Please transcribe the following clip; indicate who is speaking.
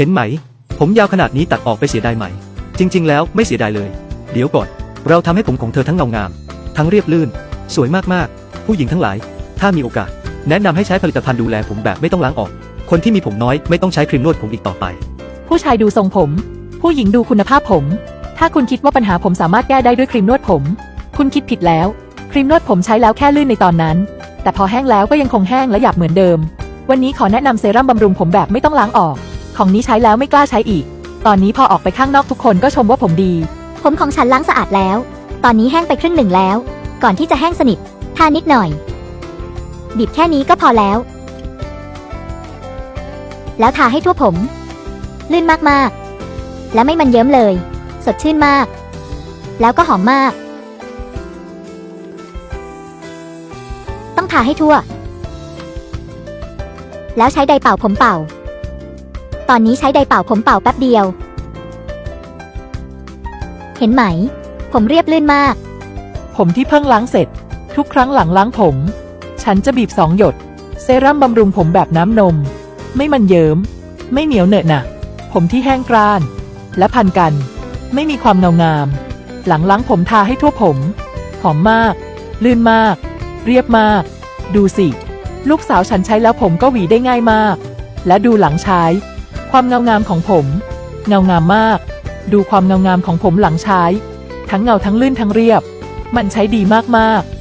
Speaker 1: เห็นไหม ผมยาวขนาดนี้ตัดออกไปเสียดายไหม จริง ๆ แล้วไม่เสียดายเลย เดี๋ยวก่อน เราทำให้ผมของเธอทั้งเงางาม ทั้งเรียบลื่น สวยมากๆ ผู้หญิงทั้งหลาย ถ้ามีโอกาส แนะนำให้ใช้ผลิตภัณฑ์ดูแลผมแบบไม่ต้องล้างออก คนที่มีผมน้อยไม่ต้องใช้ครีมนวดผมอีกต่อไป
Speaker 2: ผู้ชายดูทรงผม ผู้หญิงดูคุณภาพผม ถ้าคุณคิดว่าปัญหาผมสามารถแก้ได้ด้วยครีมนวดผม คุณคิดผิดแล้ว ครีมนวดผมใช้แล้วแค่ลื่นในตอนนั้น แต่พอแห้งแล้วก็ยังคงแห้งและหยาบเหมือนเดิม วันนี้ขอแนะนำเซรั่มบำรุงผมแบบไม่ต้องล้างออก ของนี้ใช้แล้วไม่กล้าใช้อีก ตอนนี้พอออกไปข้างนอกทุกคนก็ชมว่าผมดี
Speaker 3: ผมของฉันล้างสะอาดแล้ว ตอนนี้แห้งไปครึ่งหนึ่งแล้ว ก่อนที่จะแห้งสนิท ทานิดหน่อย บีบแค่นี้ก็พอแล้ว แล้วทาให้ทั่วผม ลื่นมากๆ และไม่มันเยิ้มเลย สดชื่นมาก แล้วก็หอมมาก ต้องทาให้ทั่ว แล้วใช้ไดร์เป่าผมเป่า ตอนนี้ใช้ไดเป่าผมเป่าแป๊บเดียว เห็นไหม ผมเรียบลื่นมาก
Speaker 2: ผมที่เพิ่งล้างเสร็จ ทุกครั้งหลังล้างผม ฉันจะบีบสองหยด เซรั่มบำรุงผมแบบน้ำนม ไม่มันเยิม้ม ไม่เหนียวเหนอะหนะผมที่แห้งกร้าน และพันกัน ไม่มีความเงางาม หลังล้างผมทาให้ทั่วผม หอมมาก ลื่นมาก เรียบมาก ดูสิ ลูกสาวฉันใช้แล้วผมก็หวีได้ง่ายมาก และดูหลังใช้ ความเงางามของผม เงางามมาก ดูความเงางามของผมหลังใช้ ทั้งเงาทั้งลื่นทั้งเรียบ มันใช้ดีมากๆ